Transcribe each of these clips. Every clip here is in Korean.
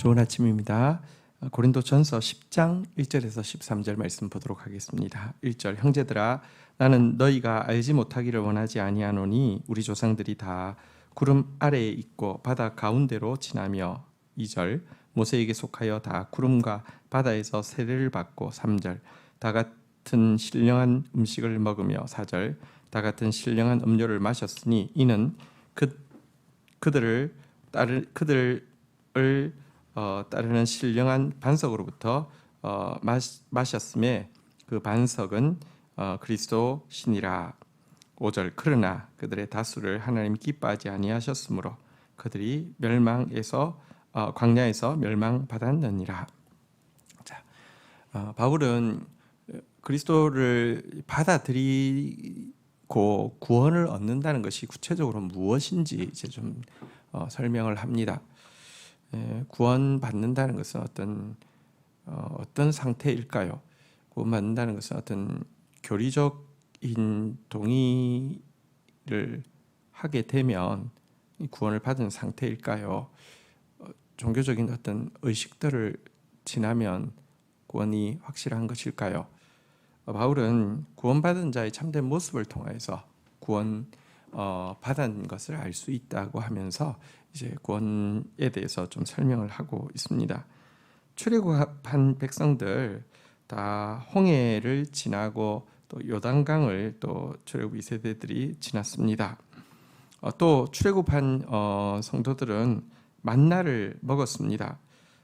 좋은 아침입니다. 고린도전서 10장 1절에서 13절 말씀 보도록 하겠습니다. 1절 형제들아 나는 너희가 알지 못하기를 원하지 아니하노니 우리 조상들이 다 구름 아래에 있고 바다 가운데로 지나며 2절 모세에게 속하여 다 구름과 바다에서 세례를 받고 3절 다 같은 신령한 음식을 먹으며 4절 다 같은 신령한 음료를 마셨으니 이는 그 그들을 따르 그들을 어, 따르는 신령한 반석으로부터 어, 마셨음에 그 반석은 어, 그리스도 신이라 5절 그러나 그들의 다수를 하나님 기뻐하지 아니하셨으므로 그들이 멸망에서 어, 광야에서 멸망받았느니라. 자, 어, 바울은 그리스도를 받아들이고 구원을 얻는다는 것이 구체적으로 무엇인지 이제 좀 어, 설명을 합니다. 예, 구원받는다는 것은 어떤 어, 어떤 상태일까요? 구원받는다는 것은 어떤 교리적인 동의를 하게 되면 구원을 받은 상태일까요? 어, 종교적인 어떤 의식들을 지나면 구원이 확실한 것일까요? 어, 바울은 구원받은 자의 참된 모습을 통해서 구원 어, 받은 것을 알 수 있다고 하면서 이제 구원에 대해서 좀 설명을 하고 있습니다. 출애굽한 백성들 다 홍해를 지나고 또 요단강을 또 출애굽 2세대들이 지났습니다. 어, 또 출애굽한 어, 성도들은 만나를 먹었습니다.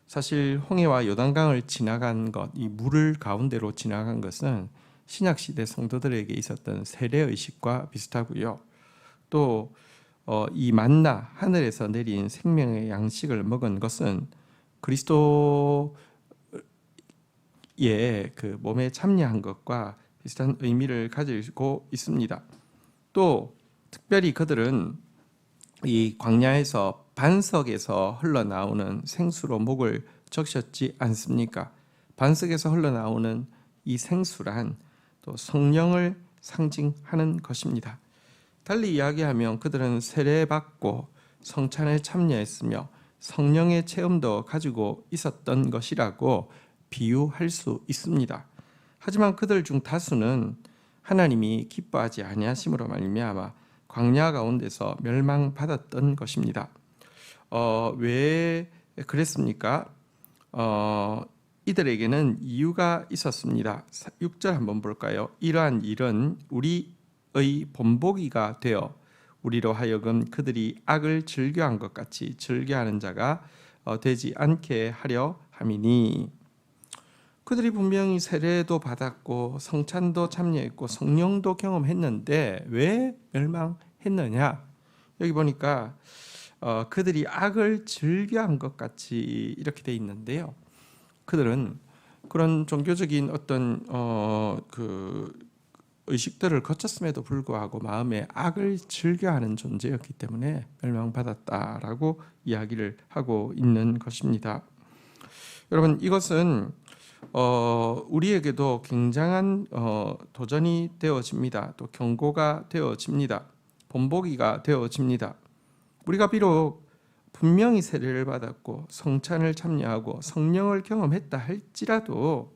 사실 홍해와 요단강을 지나간 것, 이 물을 가운데로 지나간 것은 신약 시대 성도들에게 있었던 세례 의식과 비슷하고요. 또 어, 이 만나 하늘에서 내린 생명의 양식을 먹은 것은 그리스도의 그 몸에 참여한 것과 비슷한 의미를 가지고 있습니다. 또 특별히 그들은 이 광야에서 반석에서 흘러나오는 생수로 목을 적셨지 않습니까? 반석에서 흘러나오는 이 생수란 또 성령을 상징하는 것입니다. 달리 이야기하면 그들은 세례받고 성찬에 참여했으며 성령의 체험도 가지고 있었던 것이라고 비유할 수 있습니다. 하지만 그들 중 다수는 하나님이 기뻐하지 아니하심으로 말미암아 광야 가운데서 멸망받았던 것입니다. 어, 왜 그랬습니까? 어, 이들에게는 이유가 있었습니다. 6절 한번 볼까요? 이러한 일은 우리 의 본보기가 되어 우리로 하여금 그들이 악을 즐겨한 것 같이 즐겨하는 자가 어, 되지 않게 하려 함이니. 그들이 분명히 세례도 받았고 성찬도 참여했고 성령도 경험했는데 왜 멸망했느냐? 여기 보니까 어, 그들이 악을 즐겨한 것 같이 이렇게 돼 있는데요. 그들은 그런 종교적인 어떤 어, 그 의식들을 거쳤음에도 불구하고 마음에 악을 즐겨하는 존재였기 때문에 멸망받았다라고 이야기를 하고 있는 것입니다. 여러분 이것은 어, 우리에게도 굉장한 어, 도전이 되어집니다. 또 경고가 되어집니다. 본보기가 되어집니다. 우리가 비록 분명히 세례를 받았고 성찬을 참여하고 성령을 경험했다 할지라도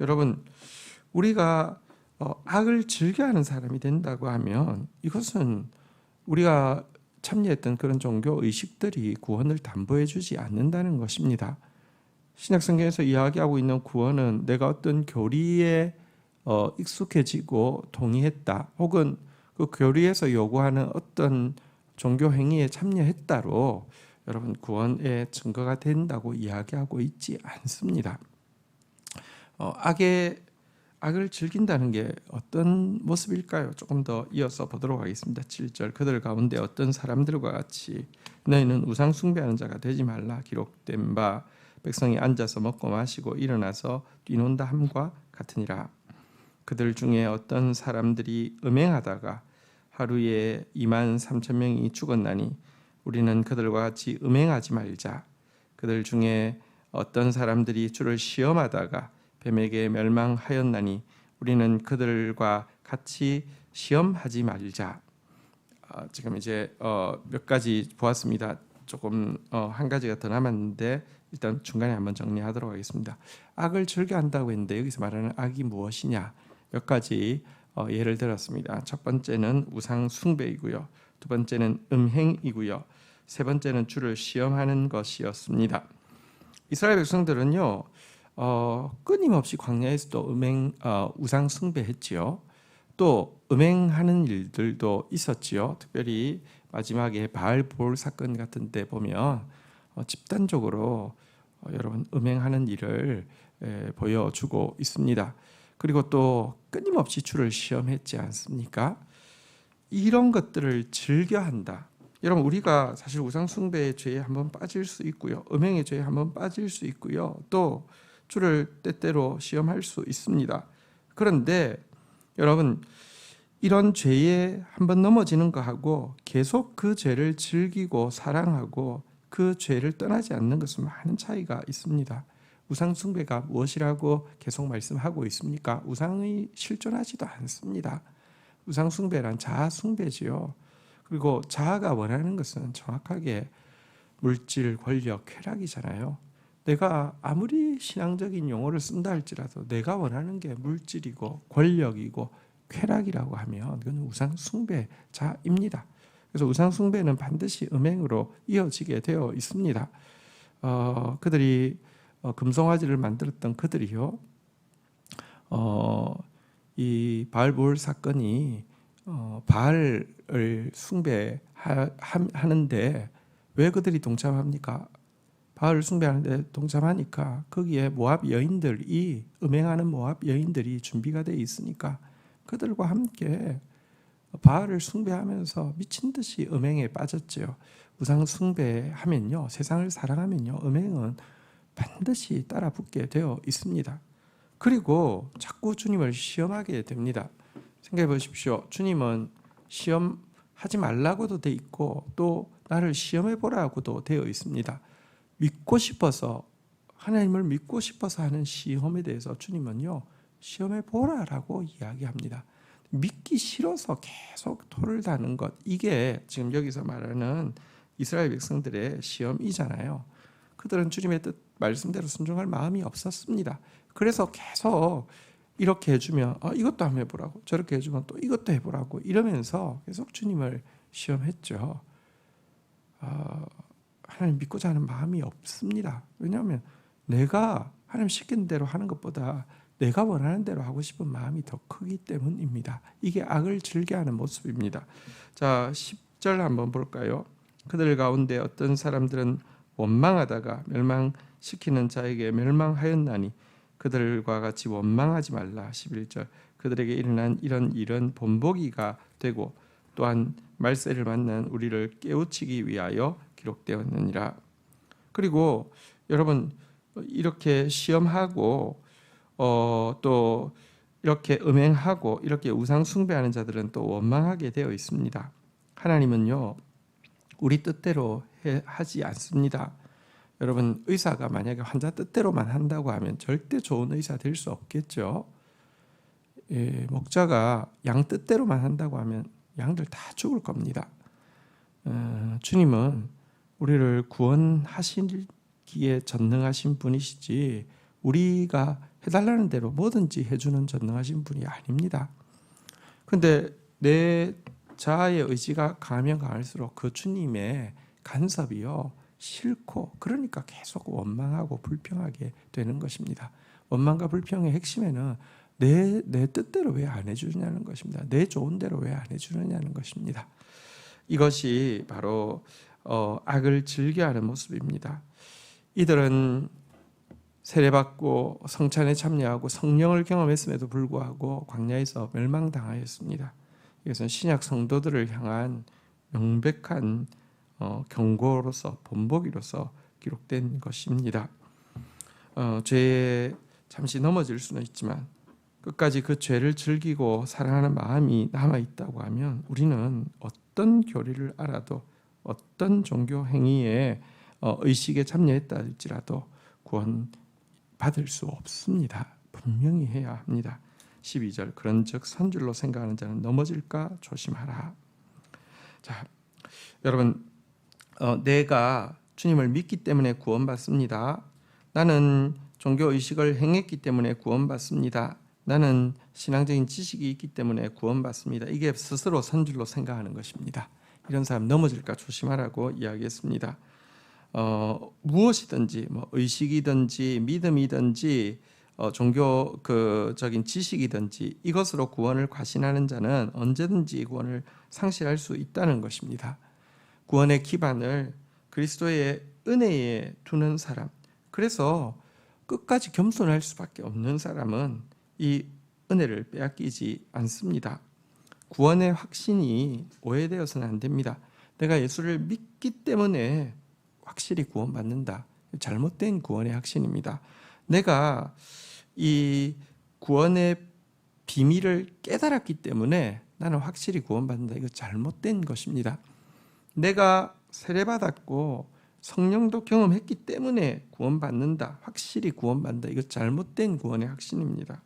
여러분 우리가 어, 악을 즐겨하는 사람이 된다고 하면 이것은 우리가 참여했던 그런 종교 의식들이 구원을 담보해 주지 않는다는 것입니다. 신약 성경에서 이야기하고 있는 구원은 내가 어떤 교리에 어, 익숙해지고 동의했다, 혹은 그 교리에서 요구하는 어떤 종교 행위에 참여했다로 여러분 구원의 증거가 된다고 이야기하고 있지 않습니다. 어, 악의 악을 즐긴다는 게 어떤 모습일까요? 조금 더 이어서 보도록 하겠습니다. 7절 그들 가운데 어떤 사람들과 같이 너희는 우상 숭배하는 자가 되지 말라 기록된 바 백성이 앉아서 먹고 마시고 일어나서 뛰논다 함과 같으니라. 그들 중에 어떤 사람들이 음행하다가 하루에 2만 3천 명이 죽었나니 우리는 그들과 같이 음행하지 말자. 그들 중에 어떤 사람들이 주를 시험하다가 뱀에게 멸망하였나니 우리는 그들과 같이 시험하지 말자. 아, 지금 이제 어, 몇 가지 보았습니다. 조금 어, 한 가지가 더 남았는데 일단 중간에 한번 정리하도록 하겠습니다. 악을 즐겨한다고 했는데 여기서 말하는 악이 무엇이냐 몇 가지 어, 예를 들었습니다. 첫 번째는 우상 숭배이고요. 두 번째는 음행이고요. 세 번째는 주를 시험하는 것이었습니다. 이스라엘 백성들은요 어, 끊임없이 광야에서도 음행 어, 우상 숭배했지요. 또 음행하는 일들도 있었지요. 특별히 마지막에 바알 볼 사건 같은 데 보면 어, 집단적으로 어, 여러분 음행하는 일을 에, 보여주고 있습니다. 그리고 또 끊임없이 주를 시험했지 않습니까? 이런 것들을 즐겨 한다. 여러분 우리가 사실 우상 숭배의 죄에 한번 빠질 수 있고요. 음행의 죄에 한번 빠질 수 있고요. 또 주를 때때로 시험할 수 있습니다. 그런데 여러분 이런 죄에 한번 넘어지는 거하고 계속 그 죄를 즐기고 사랑하고 그 죄를 떠나지 않는 것은 많은 차이가 있습니다. 우상 숭배가 무엇이라고 계속 말씀하고 있습니까? 우상이 실존하지도 않습니다. 우상 숭배란 자아 숭배지요. 그리고 자아가 원하는 것은 정확하게 물질, 권력, 쾌락이잖아요. 내가 아무리 신앙적인 용어를 쓴다 할지라도 내가 원하는 게 물질이고 권력이고 쾌락이라고 하면 그건 우상 숭배자입니다. 그래서 우상 숭배는 반드시 음행으로 이어지게 되어 있습니다. 어, 그들이 어, 금송아지를 만들었던 그들이요. 어, 이 바알볼 사건이 어, 바알을 숭배하는데 왜 그들이 동참합니까? 바알을 숭배하는데 동참하니까 거기에 모압 여인들이 음행하는 모압 여인들이 준비가 돼 있으니까 그들과 함께 바알을 숭배하면서 미친 듯이 음행에 빠졌지요. 우상 숭배하면요, 세상을 사랑하면요, 음행은 반드시 따라 붙게 되어 있습니다. 그리고 자꾸 주님을 시험하게 됩니다. 생각해 보십시오. 주님은 시험하지 말라고도 돼 있고 또 나를 시험해 보라고도 되어 있습니다. 믿고 싶어서 하나님을 믿고 싶어서 하는 시험에 대해서 주님은요 시험해 보라라고 이야기합니다. 믿기 싫어서 계속 토를 다는 것 이게 지금 여기서 말하는 이스라엘 백성들의 시험이잖아요. 그들은 주님의 뜻 말씀대로 순종할 마음이 없었습니다. 그래서 계속 이렇게 해주면 아, 이것도 한번 해보라고 저렇게 해주면 또 이것도 해보라고 이러면서 계속 주님을 시험했죠. 아, 하나님 믿고자 하는 마음이 없습니다. 왜냐하면 내가 하나님 시킨 대로 하는 것보다 내가 원하는 대로 하고 싶은 마음이 더 크기 때문입니다. 이게 악을 즐겨하는 모습입니다. 자, 10절 한번 볼까요? 그들 가운데 어떤 사람들은 원망하다가 멸망시키는 자에게 멸망하였나니 그들과 같이 원망하지 말라. 11절 그들에게 일어난 이런 일은 본보기가 되고 또한 말세를 만난 우리를 깨우치기 위하여 기록되었느니라. 그리고 여러분 이렇게 시험하고 어, 또 이렇게 음행하고 이렇게 우상 숭배하는 자들은 또 원망하게 되어 있습니다. 하나님은요 우리 뜻대로 해, 하지 않습니다. 여러분 의사가 만약에 환자 뜻대로만 한다고 하면 절대 좋은 의사 될 수 없겠죠. 예, 목자가 양 뜻대로만 한다고 하면 양들 다 죽을 겁니다. 어, 주님은 우리를 구원하시기에 전능하신 분이시지 우리가 해달라는 대로 뭐든지 해주는 전능하신 분이 아닙니다. 근데 내 자아의 의지가 강하면 강할수록 그 주님의 간섭이요 싫고 그러니까 계속 원망하고 불평하게 되는 것입니다. 원망과 불평의 핵심에는 내, 내 뜻대로 왜 안 해주냐는 것입니다. 내 좋은 대로 왜 안 해주느냐는 것입니다. 이것이 바로 어, 악을 즐겨하는 모습입니다. 이들은 세례받고 성찬에 참여하고 성령을 경험했음에도 불구하고 광야에서 멸망당하였습니다. 이것은 신약 성도들을 향한 명백한 어, 경고로서 본보기로서 기록된 것입니다. 어, 죄에 잠시 넘어질 수는 있지만 끝까지 그 죄를 즐기고 사랑하는 마음이 남아 있다고 하면 우리는 어떤 교리를 알아도 어떤 종교 행위에 어, 의식에 참여했다 할지라도 구원 받을 수 없습니다. 분명히 해야 합니다. 12절 그런즉 선줄로 생각하는 자는 넘어질까 조심하라. 자, 여러분 어, 내가 주님을 믿기 때문에 구원받습니다. 나는 종교 의식을 행했기 때문에 구원받습니다. 나는 신앙적인 지식이 있기 때문에 구원받습니다. 이게 스스로 선줄로 생각하는 것입니다. 이런 사람 넘어질까 조심하라고 이야기했습니다. 어, 무엇이든지 뭐 의식이든지 믿음이든지 어, 종교 그적인 지식이든지 이것으로 구원을 과신하는 자는 언제든지 구원을 상실할 수 있다는 것입니다. 구원의 기반을 그리스도의 은혜에 두는 사람. 그래서 끝까지 겸손할 수밖에 없는 사람은 이 은혜를 빼앗기지 않습니다. 구원의 확신이 오해되어서는 안 됩니다. 내가 예수를 믿기 때문에 확실히 구원받는다. 잘못된 구원의 확신입니다. 내가 이 구원의 비밀을 깨달았기 때문에 나는 확실히 구원받는다. 이거 잘못된 것입니다. 내가 세례받았고 성령도 경험했기 때문에 구원받는다. 확실히 구원받는다. 이거 잘못된 구원의 확신입니다.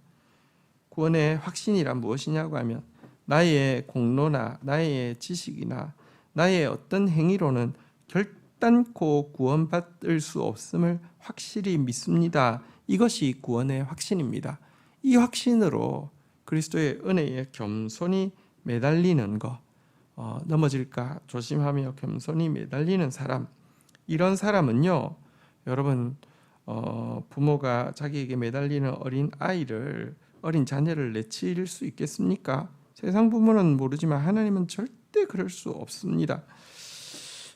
구원의 확신이란 무엇이냐고 하면 나의 공로나 나의 지식이나 나의 어떤 행위로는 결단코 구원받을 수 없음을 확실히 믿습니다. 이것이 구원의 확신입니다. 이 확신으로 그리스도의 은혜에 겸손히 매달리는 것, 어, 넘어질까 조심하며 겸손히 매달리는 사람, 이런 사람은요, 여러분 어, 부모가 자기에게 매달리는 어린 아이를 어린 자녀를 내칠 수 있겠습니까? 세상 부모는 모르지만 하나님은 절대 그럴 수 없습니다.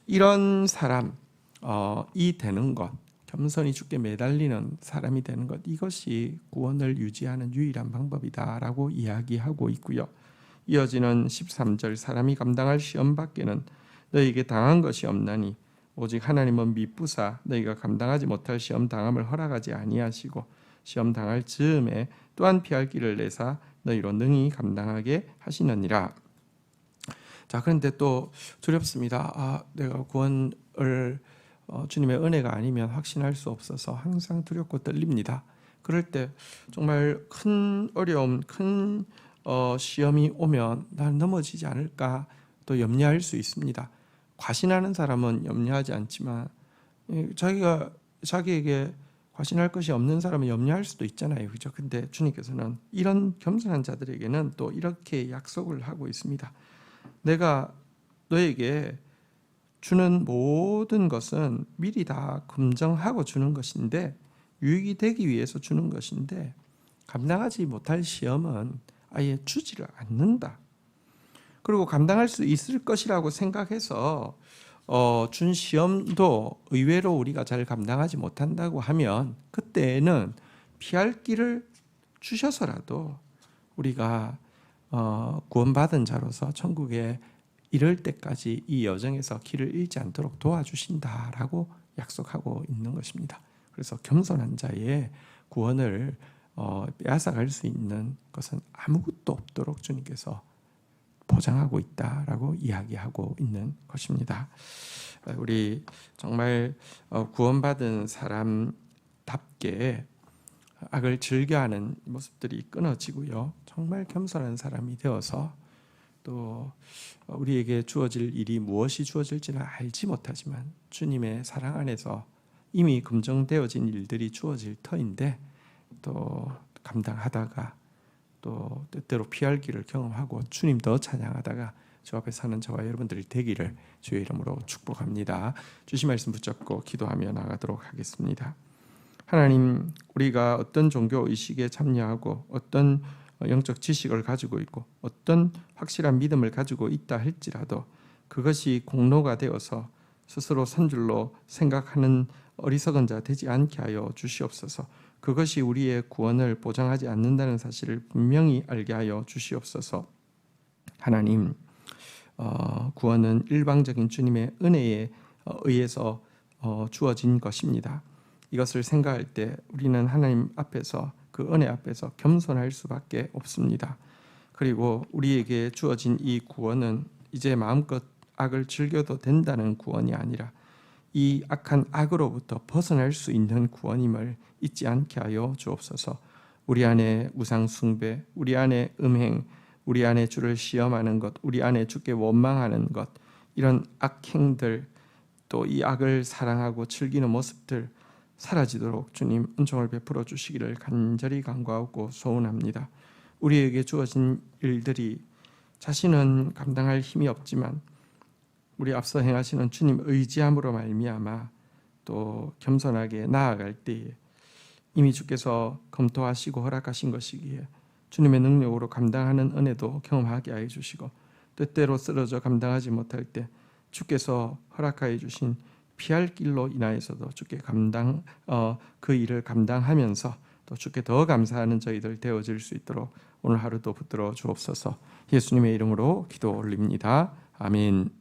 이런 사람, 어, 이 되는 것, 겸손히 죽게 매달리는 사람이 되는 것, 이것이 구원을 유지하는 유일한 방법이다라고 이야기하고 있고요. 이어지는 13절 사람이 감당할 시험 밖에는 너에게 당한 것이 없나니 오직 하나님은 미쁘사 너희가 감당하지 못할 시험 당함을 허락하지 아니하시고 시험 당할 즈음에 또한 피할 길을 내사 너희로 능히 감당하게 하시느니라. 자 그런데 또 두렵습니다. 아 내가 구원을 어, 주님의 은혜가 아니면 확신할 수 없어서 항상 두렵고 떨립니다. 그럴 때 정말 큰 어려움, 큰 어, 시험이 오면 난 넘어지지 않을까 또 염려할 수 있습니다. 과신하는 사람은 염려하지 않지만 자기가 자기에게 과신할 것이 없는 사람은 염려할 수도 있잖아요. 그죠? 근데 주님께서는 이런 겸손한 자들에게는 또 이렇게 약속을 하고 있습니다. 내가 너에게 주는 모든 것은 미리 다 검정하고 주는 것인데 유익이 되기 위해서 주는 것인데 감당하지 못할 시험은 아예 주지를 않는다. 그리고 감당할 수 있을 것이라고 생각해서 어, 준 시험도 의외로 우리가 잘 감당하지 못한다고 하면 그때는 피할 길을 주셔서라도 우리가 어, 구원받은 자로서 천국에 이를 때까지 이 여정에서 길을 잃지 않도록 도와주신다라고 약속하고 있는 것입니다. 그래서 겸손한 자의 구원을 어, 빼앗아갈 수 있는 것은 아무것도 없도록 주님께서 보장하고 있다라고 이야기하고 있는 것입니다. 우리 정말 어, 구원받은 사람답게 악을 즐겨하는 모습들이 끊어지고요. 정말 겸손한 사람이 되어서 또 우리에게 주어질 일이 무엇이 주어질지는 알지 못하지만 주님의 사랑 안에서 이미 검정되어진 일들이 주어질 터인데 또 감당하다가 또 때때로 피할 길을 경험하고 주님 더 찬양하다가 주 앞에 사는 저와 여러분들이 되기를 주의 이름으로 축복합니다. 주신 말씀 붙잡고 기도하며 나가도록 하겠습니다. 하나님, 우리가 어떤 종교 의식에 참여하고 어떤 영적 지식을 가지고 있고 어떤 확실한 믿음을 가지고 있다 할지라도 그것이 공로가 되어서 스스로 선줄로 생각하는 어리석은 자 되지 않게 하여 주시옵소서. 그것이 우리의 구원을 보장하지 않는다는 사실을 분명히 알게 하여 주시옵소서. 하나님, 어, 구원은 일방적인 주님의 은혜에 어, 의해서 어, 주어진 것입니다. 이것을 생각할 때 우리는 하나님 앞에서 그 은혜 앞에서 겸손할 수밖에 없습니다. 그리고 우리에게 주어진 이 구원은 이제 마음껏 악을 즐겨도 된다는 구원이 아니라 이 악한 악으로부터 벗어날 수 있는 구원임을 잊지 않게 하여 주옵소서. 우리 안에 우상 숭배, 우리 안에 음행, 우리 안에 주를 시험하는 것, 우리 안에 주께 원망하는 것 이런 악행들 또 이 악을 사랑하고 즐기는 모습들 사라지도록 주님 은총을 베풀어 주시기를 간절히 간구하고 소원합니다. 우리에게 주어진 일들이 자신은 감당할 힘이 없지만 우리 앞서 행하시는 주님 의지함으로 말미암아 또 겸손하게 나아갈 때에 이미 주께서 검토하시고 허락하신 것이기에 주님의 능력으로 감당하는 은혜도 경험하게 하여 주시고 뜻대로 쓰러져 감당하지 못할 때 주께서 허락하여 주신 피할 길로 인하여서도 주께 감당 어, 그 일을 감당하면서 또 주께 더 감사하는 저희들 되어질 수 있도록 오늘 하루도 붙들어 주옵소서 예수님의 이름으로 기도 올립니다. 아멘.